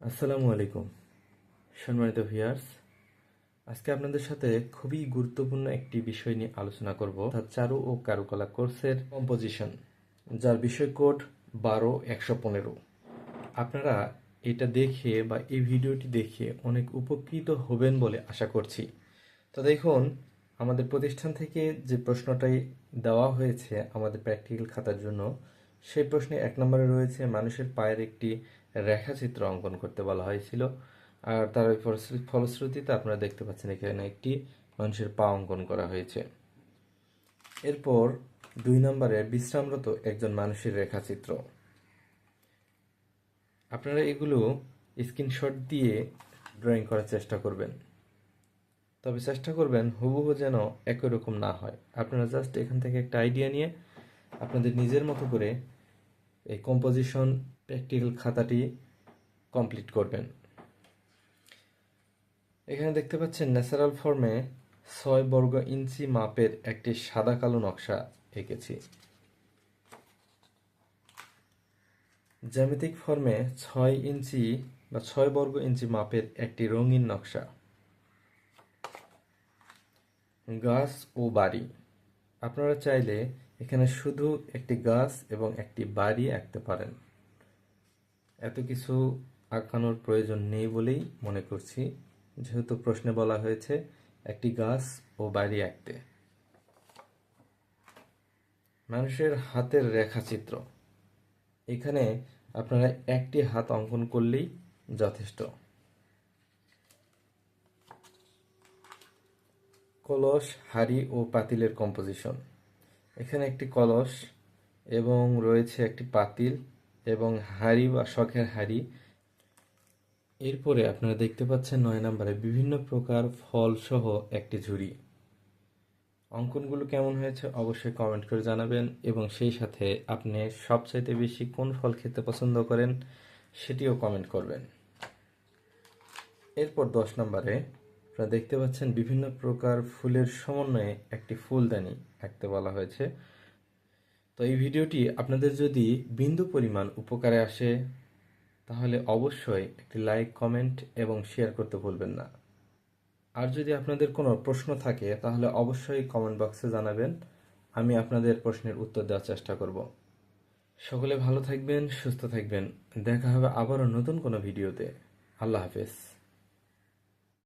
আসসালামু আলাইকুম, সম্মানিত ভিয়ার্স আজকে আপনাদের সাথে খুবই গুরুত্বপূর্ণ একটি বিষয় নিয়ে আলোচনা করব, অর্থাৎ চারু ও কারুকলা কোর্সের কম্পোজিশন যার বিষয় কোড বারো একশো পনেরো। আপনারা এটা দেখে বা এই ভিডিওটি দেখে অনেক উপকৃত হবেন বলে আশা করছি। তো দেখুন, আমাদের প্রতিষ্ঠান থেকে যে প্রশ্নটাই দেওয়া হয়েছে আমাদের প্র্যাকটিক্যাল খাতার জন্য, সেই প্রশ্নে এক নম্বরে রয়েছে, মানুষের পায়ের একটি রেখাচিত্র অঙ্কন করতে বলা হয়েছিল। আর তার ওই ফলশ্রুতিতে আপনারা দেখতে পাচ্ছেন এখানে একটি মানুষের পা অঙ্কন করা হয়েছে। এরপর দুই নম্বরে বিশ্রামরত একজন মানুষের রেখাচিত্র। আপনারা এগুলো স্ক্রিনশট দিয়ে ড্রয়িং করার চেষ্টা করবেন। তবে চেষ্টা করবেন হুবহু যেন একই রকম না হয়। আপনারা জাস্ট এখান থেকে একটা আইডিয়া নিয়ে আপনাদের নিজের মতো করে এই কম্পোজিশন প্র্যাকটিক্যাল খাতাটি কমপ্লিট করবেন। এখানে দেখতে পাচ্ছেন ন্যাচারাল ফর্মে ছয় বর্গ ইঞ্চি মাপের একটি সাদা কালো নকশা এঁকেছি। জ্যামিতিক ফর্মে ছয় ইঞ্চি বা ছয় বর্গ ইঞ্চি মাপের একটি রঙিন নকশা। গাছ ও বাড়ি। আপনারা চাইলে এখানে শুধু একটি গাছ এবং একটি বাড়ি আঁকতে পারেন। এত কিছু আঁকানোর প্রয়োজন নেই বলেই মনে করছি, যেহেতু প্রশ্নে বলা হয়েছে একটি গাছ ও বাড়ি আঁকতে। মানুষের হাতের রেখাচিত্র। এখানে আপনারা একটি হাত অঙ্কন করলেই যথেষ্ট। কলস, হাড়ি ও পাতিলের কম্পোজিশন। এখানে একটি কলস এবং রয়েছে একটি পাতিল এবং হাড়ি বা শখের হাড়ি। এরপরে আপনারা দেখতে পাচ্ছেন নয় নম্বরে বিভিন্ন প্রকার ফল সহ একটি ঝুড়ি। অঙ্কনগুলো কেমন হয়েছে অবশ্যই কমেন্ট করে জানাবেন এবং সেই সাথে আপনি সবচাইতে বেশি কোন ফল খেতে পছন্দ করেন সেটিও কমেন্ট করবেন। এরপর দশ নম্বরে আপনারা দেখতে পাচ্ছেন বিভিন্ন প্রকার ফুলের সমন্বয়ে একটি ফুলদানি আঁকতে বলা হয়েছে। তো এই ভিডিওটি আপনাদের যদি বিন্দু পরিমাণ উপকারে আসে, তাহলে অবশ্যই একটি লাইক, কমেন্ট এবং শেয়ার করতে ভুলবেন না। আর যদি আপনাদের কোনো প্রশ্ন থাকে, তাহলে অবশ্যই কমেন্ট বক্সে জানাবেন। আমি আপনাদের প্রশ্নের উত্তর দেওয়ার চেষ্টা করব। সকলে ভালো থাকবেন, সুস্থ থাকবেন। দেখা হবে আবারও নতুন কোনো ভিডিওতে। আল্লাহ হাফেজ।